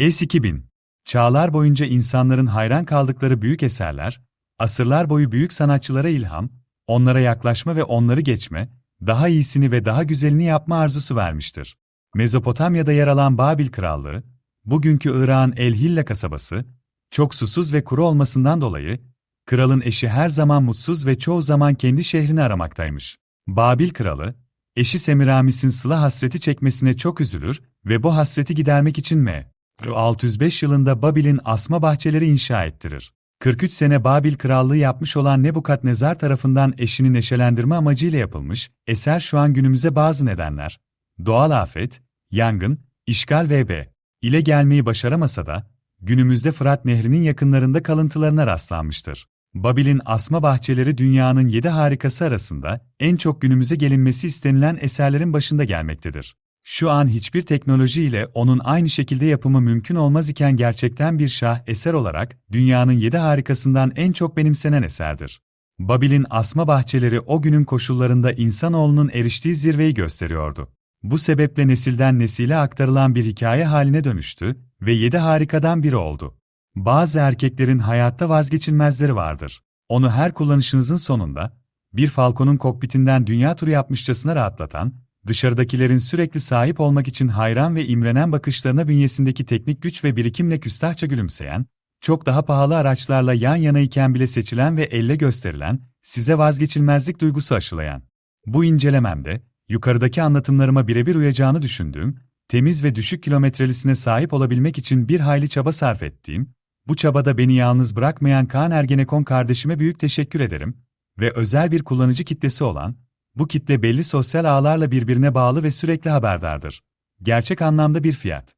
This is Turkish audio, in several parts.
S2000 Çağlar boyunca insanların hayran kaldıkları büyük eserler, asırlar boyu büyük sanatçılara ilham, onlara yaklaşma ve onları geçme, daha iyisini ve daha güzelini yapma arzusu vermiştir. Mezopotamya'da yer alan Babil Krallığı, bugünkü Irak'ın El Hilla kasabası, çok susuz ve kuru olmasından dolayı, kralın eşi her zaman mutsuz ve çoğu zaman kendi şehrini aramaktaymış. Babil kralı, eşi Semiramis'in sıla hasreti çekmesine çok üzülür ve bu hasreti gidermek için M. 605 yılında Babil'in asma bahçeleri inşa ettirir. 43 sene Babil krallığı yapmış olan Nebukadnezar tarafından eşini neşelendirme amacıyla yapılmış, eser şu an günümüze bazı nedenler, doğal afet, yangın, işgal vb. ile gelmeyi başaramasa da, günümüzde Fırat Nehri'nin yakınlarında kalıntılarına rastlanmıştır. Babil'in asma bahçeleri dünyanın yedi harikası arasında en çok günümüze gelinmesi istenilen eserlerin başında gelmektedir. Şu an hiçbir teknoloji ile onun aynı şekilde yapımı mümkün olmaz iken gerçekten bir şah eser olarak dünyanın yedi harikasından en çok benimsenen eserdir. Babil'in asma bahçeleri o günün koşullarında insanoğlunun eriştiği zirveyi gösteriyordu. Bu sebeple nesilden nesile aktarılan bir hikaye haline dönüştü ve yedi harikadan biri oldu. Bazı erkeklerin hayatta vazgeçilmezleri vardır. Onu her kullanışınızın sonunda, bir falkonun kokpitinden dünya turu yapmışçasına rahatlatan, dışarıdakilerin sürekli sahip olmak için hayran ve imrenen bakışlarına bünyesindeki teknik güç ve birikimle küstahça gülümseyen, çok daha pahalı araçlarla yan yana iken bile seçilen ve elle gösterilen, size vazgeçilmezlik duygusu aşılayan. Bu incelememde, yukarıdaki anlatımlarıma birebir uyacağını düşündüğüm, temiz ve düşük kilometrelisine sahip olabilmek için bir hayli çaba sarf ettiğim, bu çabada beni yalnız bırakmayan Kaan Ergenekon kardeşime büyük teşekkür ederim ve özel bir kullanıcı kitlesi olan, bu kitle belli sosyal ağlarla birbirine bağlı ve sürekli haberdardır. Gerçek anlamda bir fiyat.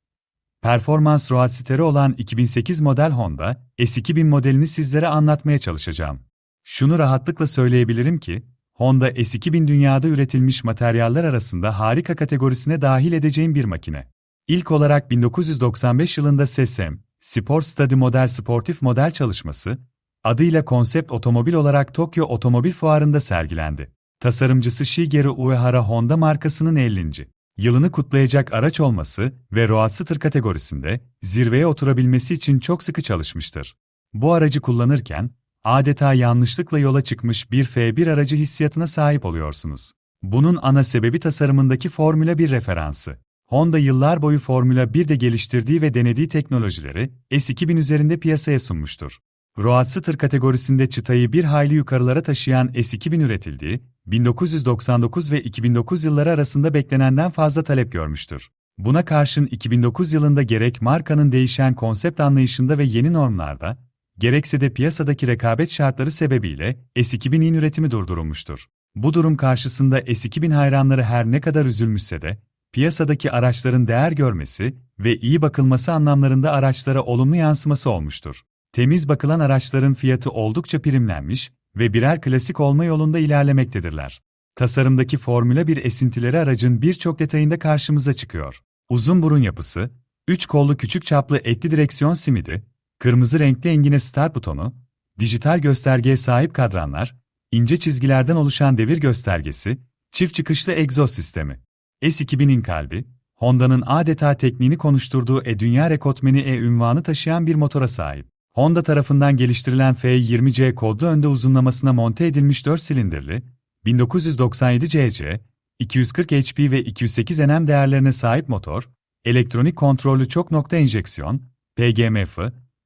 Performans roadster'i olan 2008 model Honda S2000 modelini sizlere anlatmaya çalışacağım. Şunu rahatlıkla söyleyebilirim ki, Honda S2000 dünyada üretilmiş materyaller arasında harika kategorisine dahil edeceğim bir makine. İlk olarak 1995 yılında SESM, Sport Study Model Sportif Model çalışması, adıyla konsept otomobil olarak Tokyo Otomobil Fuarı'nda sergilendi. Tasarımcısı Shigeru Uehara Honda markasının 50. yılını kutlayacak araç olması ve Roadster kategorisinde zirveye oturabilmesi için çok sıkı çalışmıştır. Bu aracı kullanırken, adeta yanlışlıkla yola çıkmış bir F1 aracı hissiyatına sahip oluyorsunuz. Bunun ana sebebi tasarımındaki Formula 1 referansı. Honda yıllar boyu Formula 1'de geliştirdiği ve denediği teknolojileri S2000 üzerinde piyasaya sunmuştur. Roadster kategorisinde çıtayı bir hayli yukarılara taşıyan S2000 üretildiği, 1999 ve 2009 yılları arasında beklenenden fazla talep görmüştür. Buna karşın 2009 yılında gerek markanın değişen konsept anlayışında ve yeni normlarda, gerekse de piyasadaki rekabet şartları sebebiyle S2000'in üretimi durdurulmuştur. Bu durum karşısında S2000 hayranları her ne kadar üzülmüşse de, piyasadaki araçların değer görmesi ve iyi bakılması anlamlarında araçlara olumlu yansıması olmuştur. Temiz bakılan araçların fiyatı oldukça primlenmiş ve birer klasik olma yolunda ilerlemektedirler. Tasarımdaki Formula 1 esintileri aracın birçok detayında karşımıza çıkıyor. Uzun burun yapısı, üç kollu küçük çaplı etli direksiyon simidi, kırmızı renkli engine start butonu, dijital göstergeye sahip kadranlar, ince çizgilerden oluşan devir göstergesi, çift çıkışlı egzoz sistemi. S2000'in kalbi, Honda'nın adeta tekniğini konuşturduğu E-Dünya Rekortmeni E ünvanı taşıyan bir motora sahip. Honda tarafından geliştirilen F20C kodlu önde uzunlamasına monte edilmiş 4 silindirli, 1997 cc, 240 HP ve 208 Nm değerlerine sahip motor, elektronik kontrollü çok nokta enjeksiyon, PGMF,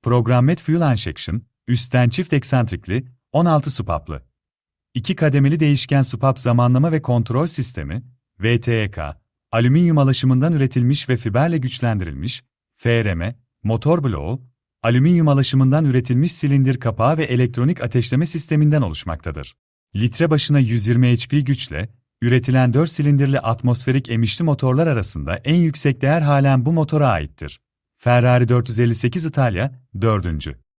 Programmed Fuel Injection, üstten çift eksantrikli, 16 supaplı. 2 kademeli değişken supap zamanlama ve kontrol sistemi, VTEK, alüminyum alaşımından üretilmiş ve fiberle güçlendirilmiş, FRM, motor bloğu, alüminyum alaşımından üretilmiş silindir kapağı ve elektronik ateşleme sisteminden oluşmaktadır. Litre başına 120 HP güçle, üretilen 4 silindirli atmosferik emişli motorlar arasında en yüksek değer halen bu motora aittir. Ferrari 458 İtalya, 4.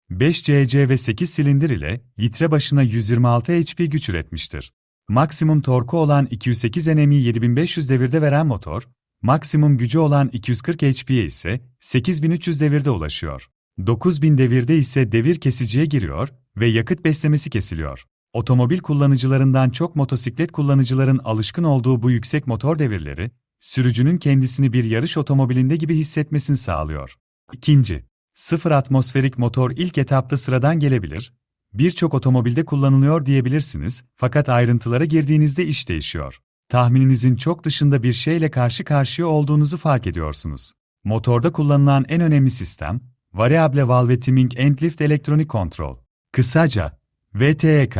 5 CC ve 8 silindir ile litre başına 126 HP güç üretmiştir. Maksimum torku olan 208 Nmi 7500 devirde veren motor, maksimum gücü olan 240 HP'ye ise 8300 devirde ulaşıyor. 9000 devirde ise devir kesiciye giriyor ve yakıt beslemesi kesiliyor. Otomobil kullanıcılarından çok motosiklet kullanıcıların alışkın olduğu bu yüksek motor devirleri, sürücünün kendisini bir yarış otomobilinde gibi hissetmesini sağlıyor. İkinci, sıfır atmosferik motor ilk etapta sıradan gelebilir, birçok otomobilde kullanılıyor diyebilirsiniz fakat ayrıntılara girdiğinizde iş değişiyor. Tahmininizin çok dışında bir şeyle karşı karşıya olduğunuzu fark ediyorsunuz. Motorda kullanılan en önemli sistem, Variable Valve Timing and Lift Electronic Control. Kısaca, VTEK,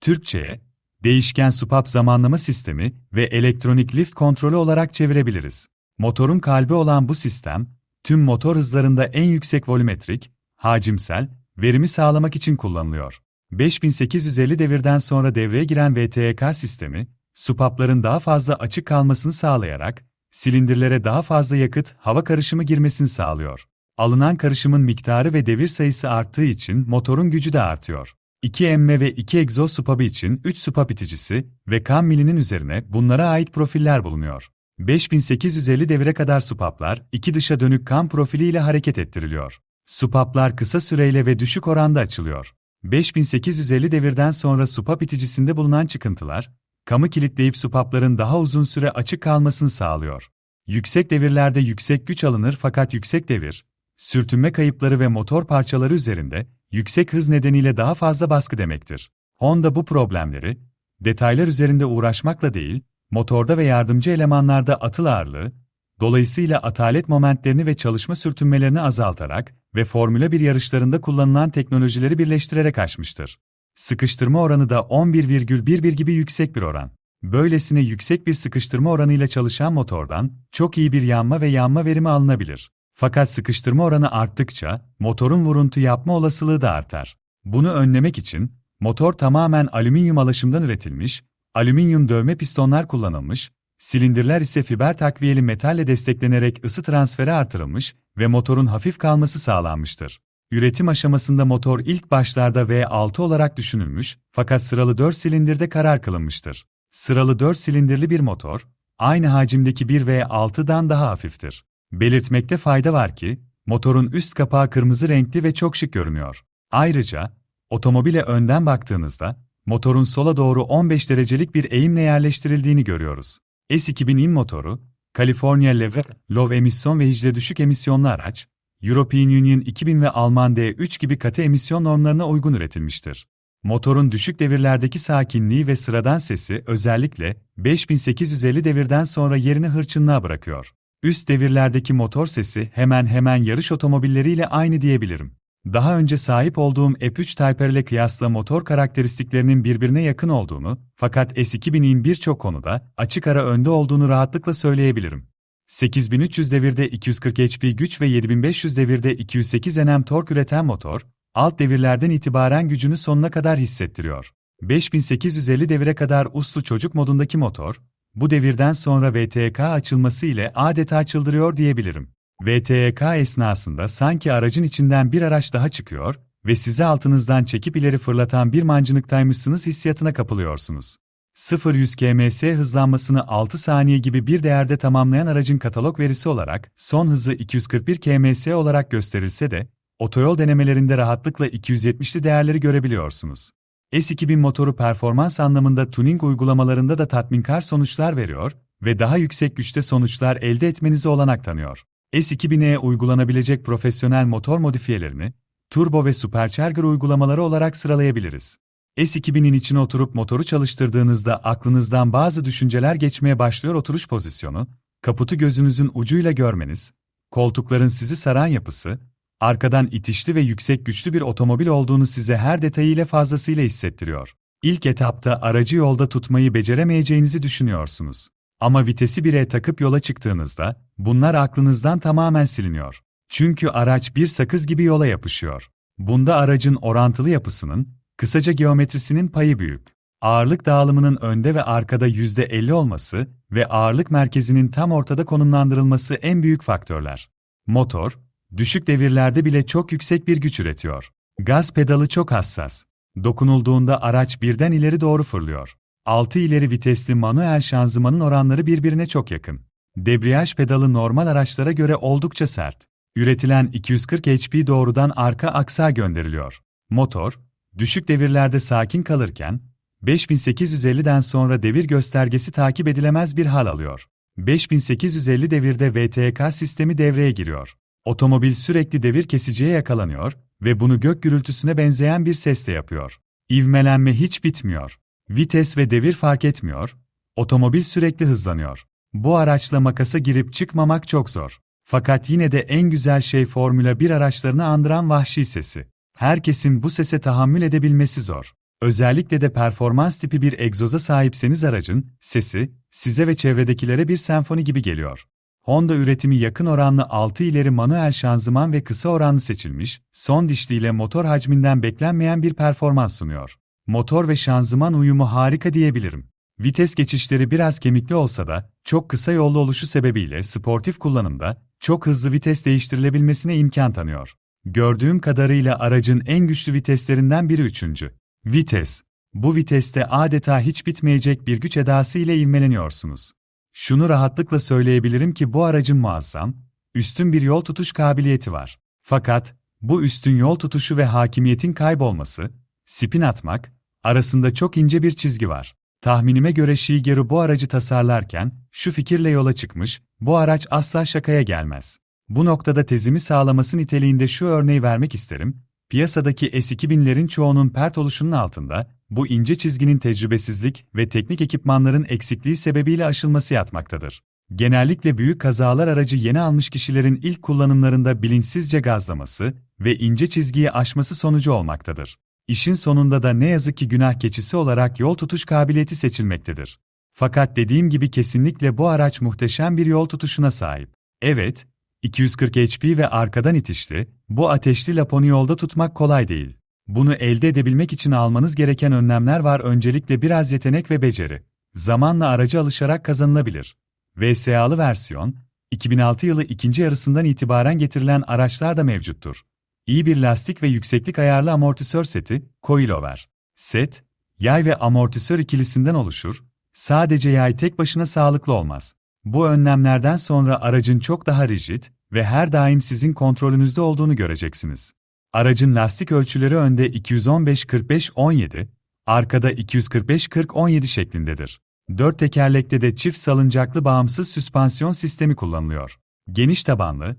Türkçe'ye, değişken supap zamanlama sistemi ve elektronik lift kontrolü olarak çevirebiliriz. Motorun kalbi olan bu sistem, tüm motor hızlarında en yüksek volümetrik, hacimsel, verimi sağlamak için kullanılıyor. 5850 devirden sonra devreye giren VTEK sistemi, supapların daha fazla açık kalmasını sağlayarak, silindirlere daha fazla yakıt, hava karışımı girmesini sağlıyor. Alınan karışımın miktarı ve devir sayısı arttığı için motorun gücü de artıyor. 2 emme ve 2 egzoz supabı için 3 supap iticisi ve kan milinin üzerine bunlara ait profiller bulunuyor. 5850 devire kadar supaplar, iki dışa dönük kan profili ile hareket ettiriliyor. Supaplar kısa süreyle ve düşük oranda açılıyor. 5850 devirden sonra supap iticisinde bulunan çıkıntılar, kamı kilitleyip supapların daha uzun süre açık kalmasını sağlıyor. Yüksek devirlerde yüksek güç alınır fakat yüksek devir, sürtünme kayıpları ve motor parçaları üzerinde yüksek hız nedeniyle daha fazla baskı demektir. Honda bu problemleri, detaylar üzerinde uğraşmakla değil, motorda ve yardımcı elemanlarda atıl ağırlığı, dolayısıyla atalet momentlerini ve çalışma sürtünmelerini azaltarak ve Formula 1 yarışlarında kullanılan teknolojileri birleştirerek aşmıştır. Sıkıştırma oranı da 11,11 gibi yüksek bir oran. Böylesine yüksek bir sıkıştırma oranıyla çalışan motordan çok iyi bir yanma ve yanma verimi alınabilir. Fakat sıkıştırma oranı arttıkça motorun vuruntu yapma olasılığı da artar. Bunu önlemek için motor tamamen alüminyum alaşımdan üretilmiş, alüminyum dövme pistonlar kullanılmış, silindirler ise fiber takviyeli metalle desteklenerek ısı transferi artırılmış ve motorun hafif kalması sağlanmıştır. Üretim aşamasında motor ilk başlarda V6 olarak düşünülmüş fakat sıralı 4 silindirde karar kılınmıştır. Sıralı 4 silindirli bir motor, aynı hacimdeki bir V6'dan daha hafiftir. Belirtmekte fayda var ki, motorun üst kapağı kırmızı renkli ve çok şık görünüyor. Ayrıca, otomobile önden baktığınızda, motorun sola doğru 15 derecelik bir eğimle yerleştirildiğini görüyoruz. S2000 motoru, California Leve, Low emisyon ve hicre düşük emisyonlu araç, European Union 2000 ve Alman D3 gibi katı emisyon normlarına uygun üretilmiştir. Motorun düşük devirlerdeki sakinliği ve sıradan sesi özellikle 5850 devirden sonra yerini hırçınlığa bırakıyor. Üst devirlerdeki motor sesi hemen hemen yarış otomobilleriyle aynı diyebilirim. Daha önce sahip olduğum F3 Type ile kıyasla motor karakteristiklerinin birbirine yakın olduğunu, fakat S2000'in birçok konuda açık ara önde olduğunu rahatlıkla söyleyebilirim. 8300 devirde 240 HP güç ve 7500 devirde 208 Nm tork üreten motor, alt devirlerden itibaren gücünü sonuna kadar hissettiriyor. 5850 devire kadar uslu çocuk modundaki motor, bu devirden sonra VTK açılması ile adeta çıldırıyor diyebilirim. VTK esnasında sanki aracın içinden bir araç daha çıkıyor ve sizi altınızdan çekip ileri fırlatan bir mancınıktaymışsınız hissiyatına kapılıyorsunuz. 0-100 kms hızlanmasını 6 saniye gibi bir değerde tamamlayan aracın katalog verisi olarak son hızı 241 kms olarak gösterilse de, otoyol denemelerinde rahatlıkla 270'li değerleri görebiliyorsunuz. S2000 motoru performans anlamında tuning uygulamalarında da tatminkar sonuçlar veriyor ve daha yüksek güçte sonuçlar elde etmenize olanak tanıyor. S2000'e uygulanabilecek profesyonel motor modifiyelerini, turbo ve supercharger uygulamaları olarak sıralayabiliriz. S2000'in içine oturup motoru çalıştırdığınızda aklınızdan bazı düşünceler geçmeye başlıyor oturuş pozisyonu, kaputu gözünüzün ucuyla görmeniz, koltukların sizi saran yapısı, arkadan itişli ve yüksek güçlü bir otomobil olduğunu size her detayıyla fazlasıyla hissettiriyor. İlk etapta aracı yolda tutmayı beceremeyeceğinizi düşünüyorsunuz. Ama vitesi 1'e takıp yola çıktığınızda, bunlar aklınızdan tamamen siliniyor. Çünkü araç bir sakız gibi yola yapışıyor. Bunda aracın orantılı yapısının, kısaca geometrisinin payı büyük. Ağırlık dağılımının önde ve arkada %50 olması ve ağırlık merkezinin tam ortada konumlandırılması en büyük faktörler. Motor, düşük devirlerde bile çok yüksek bir güç üretiyor. Gaz pedalı çok hassas. Dokunulduğunda araç birden ileri doğru fırlıyor. 6 ileri vitesli manuel şanzımanın oranları birbirine çok yakın. Debriyaj pedalı normal araçlara göre oldukça sert. Üretilen 240 HP doğrudan arka aksağa gönderiliyor. Motor, düşük devirlerde sakin kalırken, 5850'den sonra devir göstergesi takip edilemez bir hal alıyor. 5850 devirde VTK sistemi devreye giriyor. Otomobil sürekli devir kesiciye yakalanıyor ve bunu gök gürültüsüne benzeyen bir sesle yapıyor. İvmelenme hiç bitmiyor. Vites ve devir fark etmiyor. Otomobil sürekli hızlanıyor. Bu araçla makasa girip çıkmamak çok zor. Fakat yine de en güzel şey Formula 1 araçlarını andıran vahşi sesi. Herkesin bu sese tahammül edebilmesi zor. Özellikle de performans tipi bir egzoza sahipseniz aracın sesi size ve çevredekilere bir senfoni gibi geliyor. Honda üretimi yakın oranlı 6 ileri manuel şanzıman ve kısa oranlı seçilmiş, son dişliyle motor hacminden beklenmeyen bir performans sunuyor. Motor ve şanzıman uyumu harika diyebilirim. Vites geçişleri biraz kemikli olsa da, çok kısa yollu oluşu sebebiyle sportif kullanımda, çok hızlı vites değiştirilebilmesine imkan tanıyor. Gördüğüm kadarıyla aracın en güçlü viteslerinden biri üçüncü. Vites. Bu viteste adeta hiç bitmeyecek bir güç edası ile ivmeleniyorsunuz. Şunu rahatlıkla söyleyebilirim ki bu aracın muazzam, üstün bir yol tutuş kabiliyeti var. Fakat, bu üstün yol tutuşu ve hakimiyetin kaybolması, spin atmak, arasında çok ince bir çizgi var. Tahminime göre Shigeru bu aracı tasarlarken, şu fikirle yola çıkmış, bu araç asla şakaya gelmez. Bu noktada tezimi sağlaması niteliğinde şu örneği vermek isterim, piyasadaki S2000'lerin çoğunun pert oluşunun altında, bu ince çizginin tecrübesizlik ve teknik ekipmanların eksikliği sebebiyle aşılması yatmaktadır. Genellikle büyük kazalar aracı yeni almış kişilerin ilk kullanımlarında bilinçsizce gazlaması ve ince çizgiyi aşması sonucu olmaktadır. İşin sonunda da ne yazık ki günah keçisi olarak yol tutuş kabiliyeti seçilmektedir. Fakat dediğim gibi kesinlikle bu araç muhteşem bir yol tutuşuna sahip. Evet, 240 HP ve arkadan itişli, bu ateşli laponu yolda tutmak kolay değil. Bunu elde edebilmek için almanız gereken önlemler var öncelikle biraz yetenek ve beceri. Zamanla aracı alışarak kazanılabilir. VSA'lı versiyon, 2006 yılı ikinci yarısından itibaren getirilen araçlar da mevcuttur. İyi bir lastik ve yükseklik ayarlı amortisör seti, coilover. Set, yay ve amortisör ikilisinden oluşur, sadece yay tek başına sağlıklı olmaz. Bu önlemlerden sonra aracın çok daha rigid ve her daim sizin kontrolünüzde olduğunu göreceksiniz. Aracın lastik ölçüleri önde 215-45-17, arkada 245-40-17 şeklindedir. Dört tekerlekte de çift salıncaklı bağımsız süspansiyon sistemi kullanılıyor. Geniş tabanlı,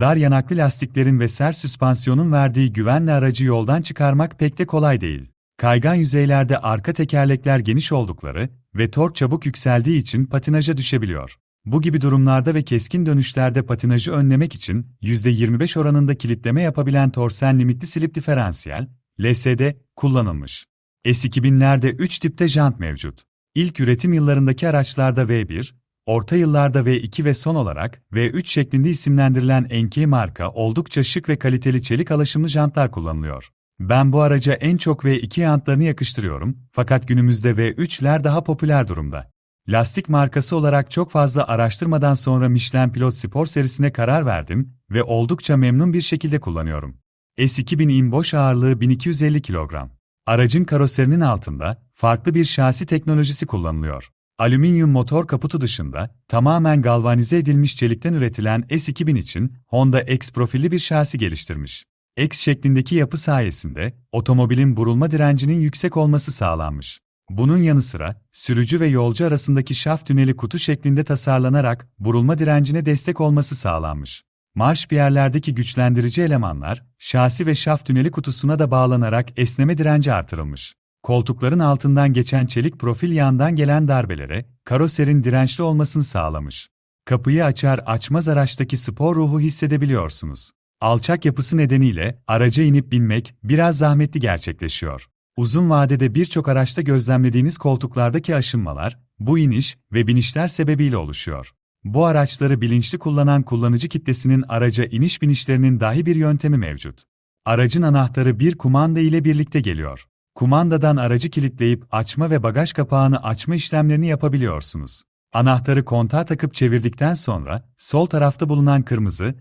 dar yanaklı lastiklerin ve sert süspansiyonun verdiği güvenle aracı yoldan çıkarmak pek de kolay değil. Kaygan yüzeylerde arka tekerlekler geniş oldukları ve tork çabuk yükseldiği için patinaja düşebiliyor. Bu gibi durumlarda ve keskin dönüşlerde patinajı önlemek için %25 oranında kilitleme yapabilen torsen limitli slip diferansiyel, LSD, kullanılmış. S2000'lerde 3 tipte jant mevcut. İlk üretim yıllarındaki araçlarda V1, orta yıllarda V2 ve son olarak V3 şeklinde isimlendirilen NK marka oldukça şık ve kaliteli çelik alaşımlı jantlar kullanılıyor. Ben bu araca en çok V2 jantlarını yakıştırıyorum, fakat günümüzde V3'ler daha popüler durumda. Lastik markası olarak çok fazla araştırmadan sonra Michelin Pilot Sport serisine karar verdim ve oldukça memnun bir şekilde kullanıyorum. S2000'in boş ağırlığı 1250 kilogram. Aracın karoserinin altında farklı bir şasi teknolojisi kullanılıyor. Alüminyum motor kaputu dışında tamamen galvanize edilmiş çelikten üretilen S2000 için Honda X profilli bir şasi geliştirmiş. X şeklindeki yapı sayesinde otomobilin burulma direncinin yüksek olması sağlanmış. Bunun yanı sıra, sürücü ve yolcu arasındaki şaft tüneli kutu şeklinde tasarlanarak burulma direncine destek olması sağlanmış. Marş bir yerlerdeki güçlendirici elemanlar, şasi ve şaft tüneli kutusuna da bağlanarak esneme direnci artırılmış. Koltukların altından geçen çelik profil yandan gelen darbelere, karoserin dirençli olmasını sağlamış. Kapıyı açar açmaz araçtaki spor ruhu hissedebiliyorsunuz. Alçak yapısı nedeniyle araca inip binmek biraz zahmetli gerçekleşiyor. Uzun vadede birçok araçta gözlemlediğiniz koltuklardaki aşınmalar, bu iniş ve binişler sebebiyle oluşuyor. Bu araçları bilinçli kullanan kullanıcı kitlesinin araca iniş binişlerinin dahi bir yöntemi mevcut. Aracın anahtarı bir kumanda ile birlikte geliyor. Kumandadan aracı kilitleyip açma ve bagaj kapağını açma işlemlerini yapabiliyorsunuz. Anahtarı kontağa takıp çevirdikten sonra sol tarafta bulunan kırmızı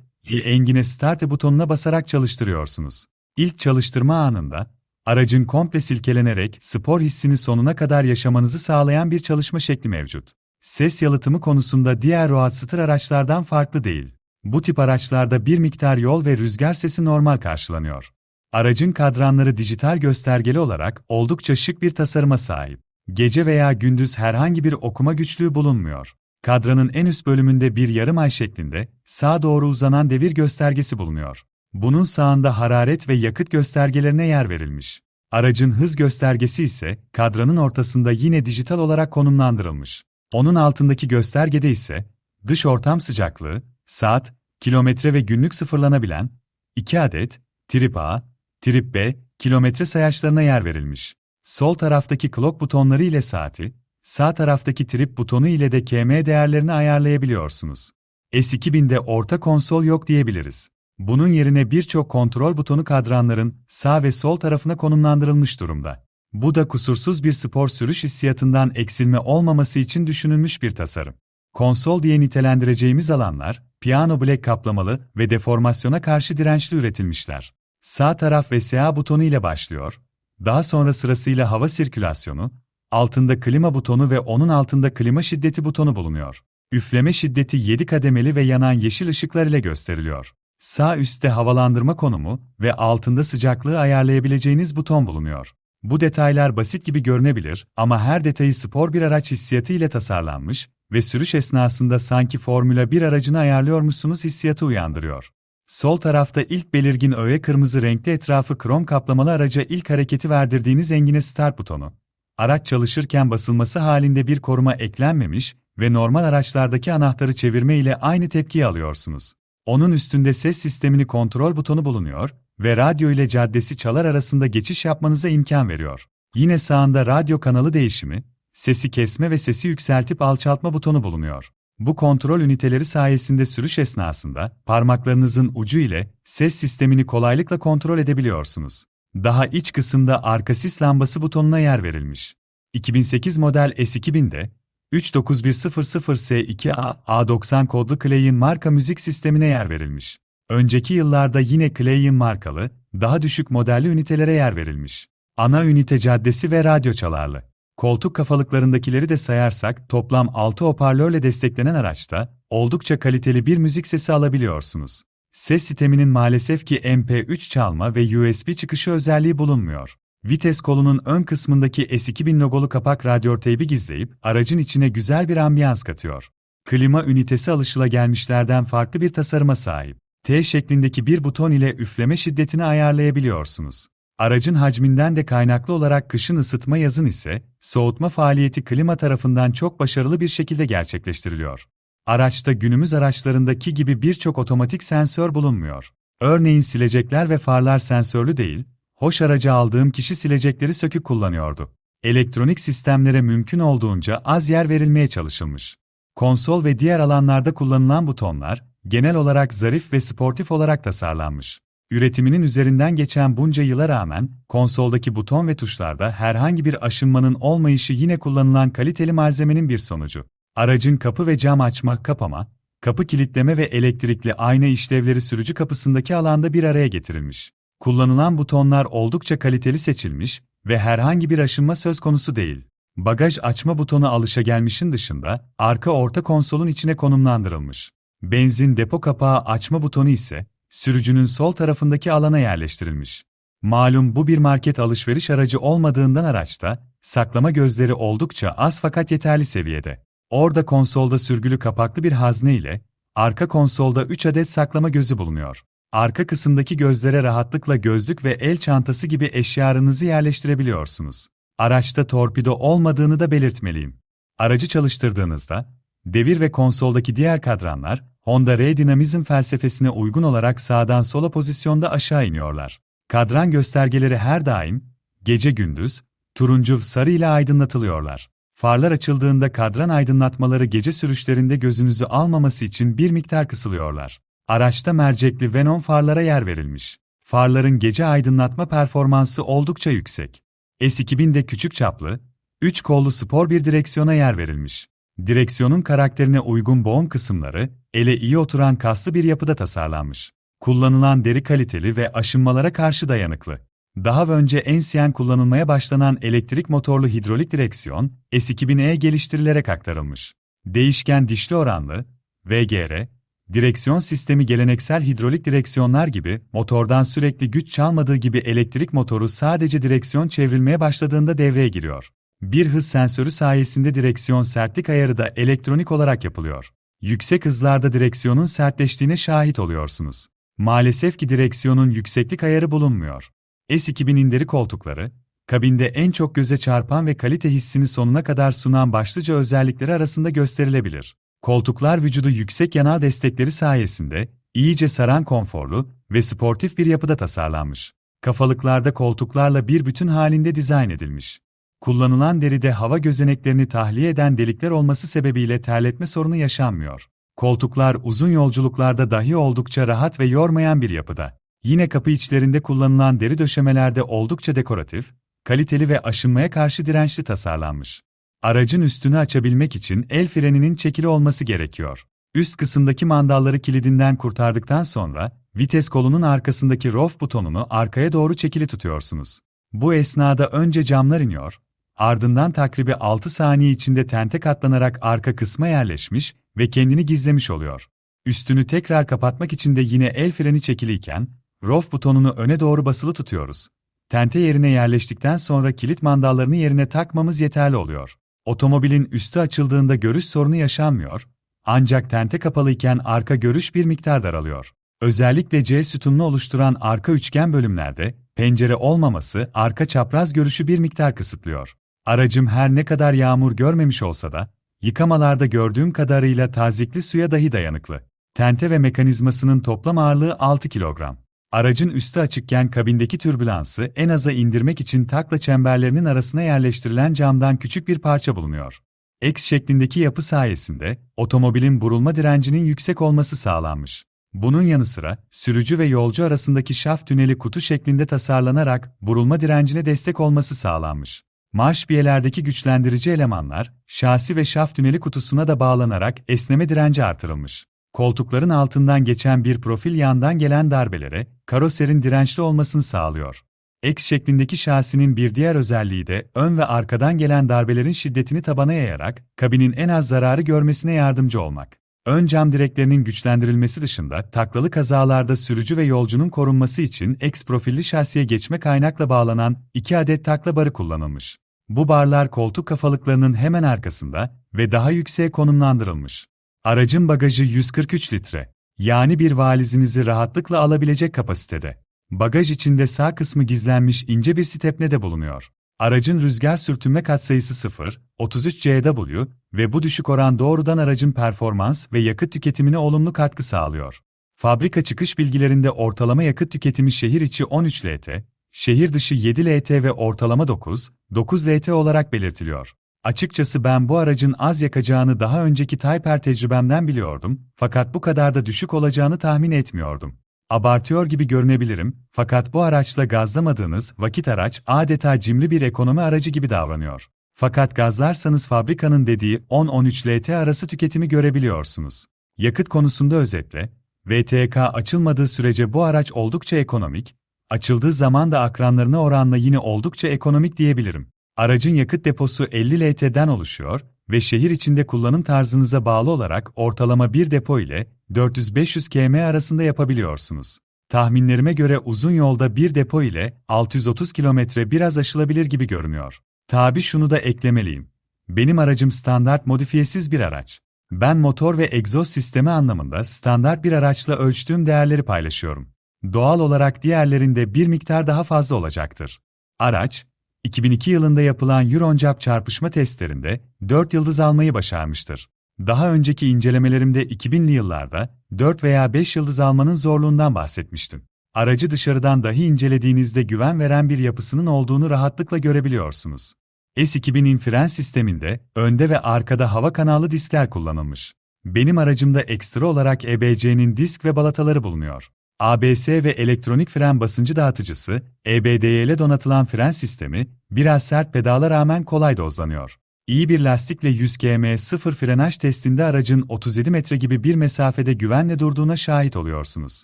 engine start butonuna basarak çalıştırıyorsunuz. İlk çalıştırma anında Aracın komple silkelenerek spor hissini sonuna kadar yaşamanızı sağlayan bir çalışma şekli mevcut. Ses yalıtımı konusunda diğer Roadster araçlardan farklı değil. Bu tip araçlarda bir miktar yol ve rüzgar sesi normal karşılanıyor. Aracın kadranları dijital göstergeli olarak oldukça şık bir tasarıma sahip. Gece veya gündüz herhangi bir okuma güçlüğü bulunmuyor. Kadranın en üst bölümünde bir yarım ay şeklinde sağa doğru uzanan devir göstergesi bulunuyor. Bunun sağında hararet ve yakıt göstergelerine yer verilmiş. Aracın hız göstergesi ise kadranın ortasında yine dijital olarak konumlandırılmış. Onun altındaki göstergede ise dış ortam sıcaklığı, saat, kilometre ve günlük sıfırlanabilen 2 adet trip A, trip B kilometre sayaçlarına yer verilmiş. Sol taraftaki clock butonları ile saati, sağ taraftaki trip butonu ile de KM değerlerini ayarlayabiliyorsunuz. S2000'de orta konsol yok diyebiliriz. Bunun yerine birçok kontrol butonu kadranların sağ ve sol tarafına konumlandırılmış durumda. Bu da kusursuz bir spor sürüş hissiyatından eksilme olmaması için düşünülmüş bir tasarım. Konsol diye nitelendireceğimiz alanlar, piyano black kaplamalı ve deformasyona karşı dirençli üretilmişler. Sağ taraf VSA butonu ile başlıyor, daha sonra sırasıyla hava sirkülasyonu, altında klima butonu ve onun altında klima şiddeti butonu bulunuyor. Üfleme şiddeti 7 kademeli ve yanan yeşil ışıklar ile gösteriliyor. Sağ üstte havalandırma konumu ve altında sıcaklığı ayarlayabileceğiniz buton bulunuyor. Bu detaylar basit gibi görünebilir ama her detayı spor bir araç hissiyatı ile tasarlanmış ve sürüş esnasında sanki Formula 1 aracını ayarlıyormuşsunuz hissiyatı uyandırıyor. Sol tarafta ilk belirgin öğe kırmızı renkli etrafı krom kaplamalı araca ilk hareketi verdirdiğiniz engine start butonu. Araç çalışırken basılması halinde bir koruma eklenmemiş ve normal araçlardaki anahtarı çevirme ile aynı tepkiyi alıyorsunuz. Onun üstünde ses sistemini kontrol butonu bulunuyor ve radyo ile caddesi çalar arasında geçiş yapmanıza imkan veriyor. Yine sağında radyo kanalı değişimi, sesi kesme ve sesi yükseltip alçaltma butonu bulunuyor. Bu kontrol üniteleri sayesinde sürüş esnasında parmaklarınızın ucu ile ses sistemini kolaylıkla kontrol edebiliyorsunuz. Daha iç kısımda arka sis lambası butonuna yer verilmiş. 2008 model S2000'de 39100S2A A90 kodlu Clay'in marka müzik sistemine yer verilmiş. Önceki yıllarda yine Clay'in markalı, daha düşük modelli ünitelere yer verilmiş. Ana ünite caddesi ve radyo çalarlı. Koltuk kafalıklarındakileri de sayarsak toplam 6 hoparlörle desteklenen araçta oldukça kaliteli bir müzik sesi alabiliyorsunuz. Ses sisteminin maalesef ki MP3 çalma ve USB çıkışı özelliği bulunmuyor. Vites kolunun ön kısmındaki S2000 logolu kapak radyör teybi gizleyip aracın içine güzel bir ambiyans katıyor. Klima ünitesi alışılagelmişlerden farklı bir tasarıma sahip. T şeklindeki bir buton ile üfleme şiddetini ayarlayabiliyorsunuz. Aracın hacminden de kaynaklı olarak kışın ısıtma yazın ise soğutma faaliyeti klima tarafından çok başarılı bir şekilde gerçekleştiriliyor. Araçta günümüz araçlarındaki gibi birçok otomatik sensör bulunmuyor. Örneğin silecekler ve farlar sensörlü değil, hoş aracı aldığım kişi silecekleri sökük kullanıyordu. Elektronik sistemlere mümkün olduğunca az yer verilmeye çalışılmış. Konsol ve diğer alanlarda kullanılan butonlar, genel olarak zarif ve sportif olarak tasarlanmış. Üretiminin üzerinden geçen bunca yıla rağmen, konsoldaki buton ve tuşlarda herhangi bir aşınmanın olmayışı yine kullanılan kaliteli malzemenin bir sonucu. Aracın kapı ve cam açma, kapama, kapı kilitleme ve elektrikli ayna işlevleri sürücü kapısındaki alanda bir araya getirilmiş. Kullanılan butonlar oldukça kaliteli seçilmiş ve herhangi bir aşınma söz konusu değil. Bagaj açma butonu alışagelmişin dışında, arka orta konsolun içine konumlandırılmış. Benzin depo kapağı açma butonu ise, sürücünün sol tarafındaki alana yerleştirilmiş. Malum bu bir market alışveriş aracı olmadığından araçta, saklama gözleri oldukça az fakat yeterli seviyede. Orada konsolda sürgülü kapaklı bir hazne ile, arka konsolda 3 adet saklama gözü bulunuyor. Arka kısımdaki gözlere rahatlıkla gözlük ve el çantası gibi eşyalarınızı yerleştirebiliyorsunuz. Araçta torpido olmadığını da belirtmeliyim. Aracı çalıştırdığınızda, devir ve konsoldaki diğer kadranlar, Honda R dinamizm felsefesine uygun olarak sağdan sola pozisyonda aşağı iniyorlar. Kadran göstergeleri her daim, gece gündüz, turuncu sarı ile aydınlatılıyorlar. Farlar açıldığında kadran aydınlatmaları gece sürüşlerinde gözünüzü almaması için bir miktar kısılıyorlar. Araçta mercekli Venom farlara yer verilmiş. Farların gece aydınlatma performansı oldukça yüksek. S2000'de küçük çaplı, 3 kollu spor bir direksiyona yer verilmiş. Direksiyonun karakterine uygun boğum kısımları, ele iyi oturan kaslı bir yapıda tasarlanmış. Kullanılan deri kaliteli ve aşınmalara karşı dayanıklı. Daha önce Ensian kullanılmaya başlanan elektrik motorlu hidrolik direksiyon, S2000E geliştirilerek aktarılmış. Değişken dişli oranlı, VGR, direksiyon sistemi geleneksel hidrolik direksiyonlar gibi motordan sürekli güç çalmadığı gibi elektrik motoru sadece direksiyon çevrilmeye başladığında devreye giriyor. Bir hız sensörü sayesinde direksiyon sertlik ayarı da elektronik olarak yapılıyor. Yüksek hızlarda direksiyonun sertleştiğine şahit oluyorsunuz. Maalesef ki direksiyonun yükseklik ayarı bulunmuyor. S2000'in deri koltukları, kabinde en çok göze çarpan ve kalite hissini sonuna kadar sunan başlıca özellikleri arasında gösterilebilir. Koltuklar vücudu yüksek yanal destekleri sayesinde iyice saran konforlu ve sportif bir yapıda tasarlanmış. Kafalıklarda koltuklarla bir bütün halinde dizayn edilmiş. Kullanılan deride hava gözeneklerini tahliye eden delikler olması sebebiyle terletme sorunu yaşanmıyor. Koltuklar uzun yolculuklarda dahi oldukça rahat ve yormayan bir yapıda. Yine kapı içlerinde kullanılan deri döşemelerde oldukça dekoratif, kaliteli ve aşınmaya karşı dirençli tasarlanmış. Aracın üstünü açabilmek için el freninin çekili olması gerekiyor. Üst kısımdaki mandalları kilidinden kurtardıktan sonra, vites kolunun arkasındaki ROF butonunu arkaya doğru çekili tutuyorsunuz. Bu esnada önce camlar iniyor, ardından takribi 6 saniye içinde tente katlanarak arka kısma yerleşmiş ve kendini gizlemiş oluyor. Üstünü tekrar kapatmak için de yine el freni çekiliyken, ROF butonunu öne doğru basılı tutuyoruz. Tente yerine yerleştikten sonra kilit mandallarını yerine takmamız yeterli oluyor. Otomobilin üstü açıldığında görüş sorunu yaşanmıyor, ancak tente kapalıyken arka görüş bir miktar daralıyor. Özellikle C sütununu oluşturan arka üçgen bölümlerde, pencere olmaması arka çapraz görüşü bir miktar kısıtlıyor. Aracım her ne kadar yağmur görmemiş olsa da, yıkamalarda gördüğüm kadarıyla tazikli suya dahi dayanıklı. Tente ve mekanizmasının toplam ağırlığı 6 kilogram. Aracın üstü açıkken kabindeki türbülansı en aza indirmek için takla çemberlerinin arasına yerleştirilen camdan küçük bir parça bulunuyor. X şeklindeki yapı sayesinde otomobilin burulma direncinin yüksek olması sağlanmış. Bunun yanı sıra sürücü ve yolcu arasındaki şaft tüneli kutu şeklinde tasarlanarak burulma direncine destek olması sağlanmış. Marşbiyelerdeki güçlendirici elemanlar, şasi ve şaft tüneli kutusuna da bağlanarak esneme direnci artırılmış. Koltukların altından geçen bir profil yandan gelen darbelere, karoserin dirençli olmasını sağlıyor. X şeklindeki şasinin bir diğer özelliği de ön ve arkadan gelen darbelerin şiddetini tabana yayarak kabinin en az zararı görmesine yardımcı olmak. Ön cam direklerinin güçlendirilmesi dışında taklalı kazalarda sürücü ve yolcunun korunması için X profilli şasiye geçme kaynakla bağlanan iki adet takla barı kullanılmış. Bu barlar koltuk kafalıklarının hemen arkasında ve daha yükseğe konumlandırılmış. Aracın bagajı 143 litre. Yani bir valizinizi rahatlıkla alabilecek kapasitede. Bagaj içinde sağ kısmı gizlenmiş ince bir stepne de bulunuyor. Aracın rüzgar sürtünme katsayısı 0, 33 CW ve bu düşük oran doğrudan aracın performans ve yakıt tüketimine olumlu katkı sağlıyor. Fabrika çıkış bilgilerinde ortalama yakıt tüketimi şehir içi 13 LT, şehir dışı 7 LT ve ortalama 9, 9 LT olarak belirtiliyor. Açıkçası ben bu aracın az yakacağını daha önceki Typer tecrübemden biliyordum, fakat bu kadar da düşük olacağını tahmin etmiyordum. Abartıyor gibi görünebilirim, fakat bu araçla gazlamadığınız vakit araç adeta cimri bir ekonomi aracı gibi davranıyor. Fakat gazlarsanız fabrikanın dediği 10-13 LT arası tüketimi görebiliyorsunuz. Yakıt konusunda özetle, VTK açılmadığı sürece bu araç oldukça ekonomik, açıldığı zaman da akranlarına oranla yine oldukça ekonomik diyebilirim. Aracın yakıt deposu 50 LT'den oluşuyor ve şehir içinde kullanım tarzınıza bağlı olarak ortalama bir depo ile 400-500 km arasında yapabiliyorsunuz. Tahminlerime göre uzun yolda bir depo ile 630 kilometre biraz aşılabilir gibi görünüyor. Tabi şunu da eklemeliyim. Benim aracım standart modifiyesiz bir araç. Ben motor ve egzoz sistemi anlamında standart bir araçla ölçtüğüm değerleri paylaşıyorum. Doğal olarak diğerlerinde bir miktar daha fazla olacaktır. Araç, 2002 yılında yapılan Euroncap çarpışma testlerinde 4 yıldız almayı başarmıştır. Daha önceki incelemelerimde 2000'li yıllarda 4 veya 5 yıldız almanın zorluğundan bahsetmiştim. Aracı dışarıdan dahi incelediğinizde güven veren bir yapısının olduğunu rahatlıkla görebiliyorsunuz. S2000'in fren sisteminde önde ve arkada hava kanallı diskler kullanılmış. Benim aracımda ekstra olarak EBC'nin disk ve balataları bulunuyor. ABS ve elektronik fren basıncı dağıtıcısı, EBD'ye donatılan fren sistemi, biraz sert pedala rağmen kolay dozlanıyor. İyi bir lastikle 100 km sıfır frenaj testinde aracın 37 metre gibi bir mesafede güvenle durduğuna şahit oluyorsunuz.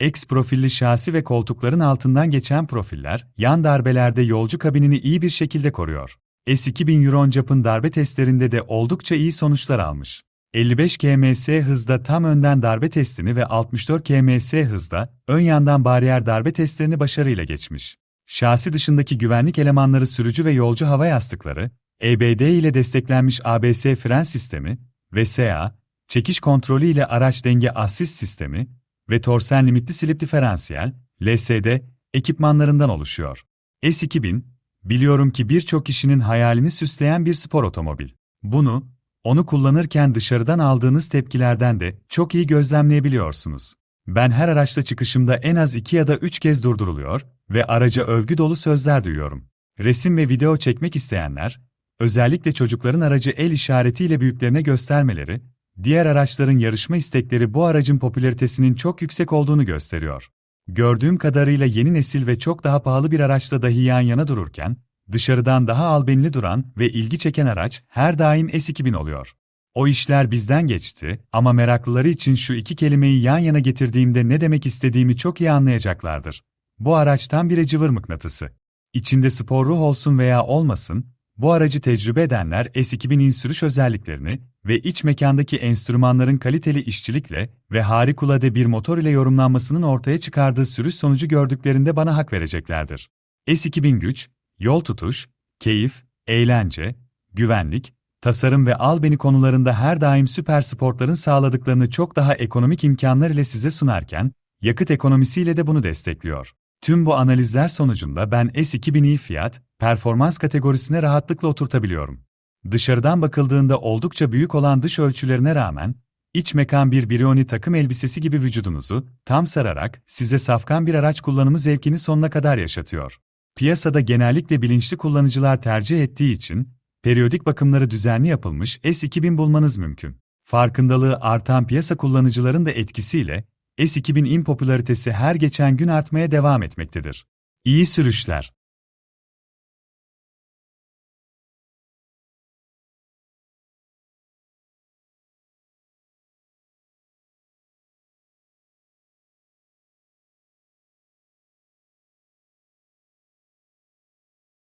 X profilli şasi ve koltukların altından geçen profiller, yan darbelerde yolcu kabinini iyi bir şekilde koruyor. S2000 Euroncap'ın darbe testlerinde de oldukça iyi sonuçlar almış. 55 kms hızda tam önden darbe testini ve 64 kms hızda ön yandan bariyer darbe testlerini başarıyla geçmiş. Şasi dışındaki güvenlik elemanları sürücü ve yolcu hava yastıkları, EBD ile desteklenmiş ABS fren sistemi, VSA, çekiş kontrolü ile araç denge assist sistemi ve torsen limitli slip diferansiyel, LSD, ekipmanlarından oluşuyor. S2000, biliyorum ki birçok kişinin hayalini süsleyen bir spor otomobil. Bunu, onu kullanırken dışarıdan aldığınız tepkilerden de çok iyi gözlemleyebiliyorsunuz. Ben her araçla çıkışımda en az iki ya da üç kez durduruluyor ve araca övgü dolu sözler duyuyorum. Resim ve video çekmek isteyenler, özellikle çocukların aracı el işaretiyle büyüklerine göstermeleri, diğer araçların yarışma istekleri bu aracın popülaritesinin çok yüksek olduğunu gösteriyor. Gördüğüm kadarıyla yeni nesil ve çok daha pahalı bir araçla dahi yan yana dururken, dışarıdan daha albenili duran ve ilgi çeken araç her daim S2000 oluyor. O işler bizden geçti ama meraklıları için şu iki kelimeyi yan yana getirdiğimde ne demek istediğimi çok iyi anlayacaklardır. Bu araçtan bir cıvır mıknatısı. İçinde spor ruh olsun veya olmasın, bu aracı tecrübe edenler S2000'in sürüş özelliklerini ve iç mekandaki enstrümanların kaliteli işçilikle ve harikulade bir motor ile yorumlanmasının ortaya çıkardığı sürüş sonucu gördüklerinde bana hak vereceklerdir. S2000 güç, yol tutuş, keyif, eğlence, güvenlik, tasarım ve albeni konularında her daim süper sportların sağladıklarını çok daha ekonomik imkanlar ile size sunarken, yakıt ekonomisiyle de bunu destekliyor. Tüm bu analizler sonucunda ben S2000'i fiyat, performans kategorisine rahatlıkla oturtabiliyorum. Dışarıdan bakıldığında oldukça büyük olan dış ölçülerine rağmen, iç mekan bir Brioni takım elbisesi gibi vücudunuzu tam sararak size safkan bir araç kullanımı zevkini sonuna kadar yaşatıyor. Piyasada genellikle bilinçli kullanıcılar tercih ettiği için, periyodik bakımları düzenli yapılmış S2000 bulmanız mümkün. Farkındalığı artan piyasa kullanıcıların da etkisiyle, S2000'in popülaritesi her geçen gün artmaya devam etmektedir. İyi sürüşler.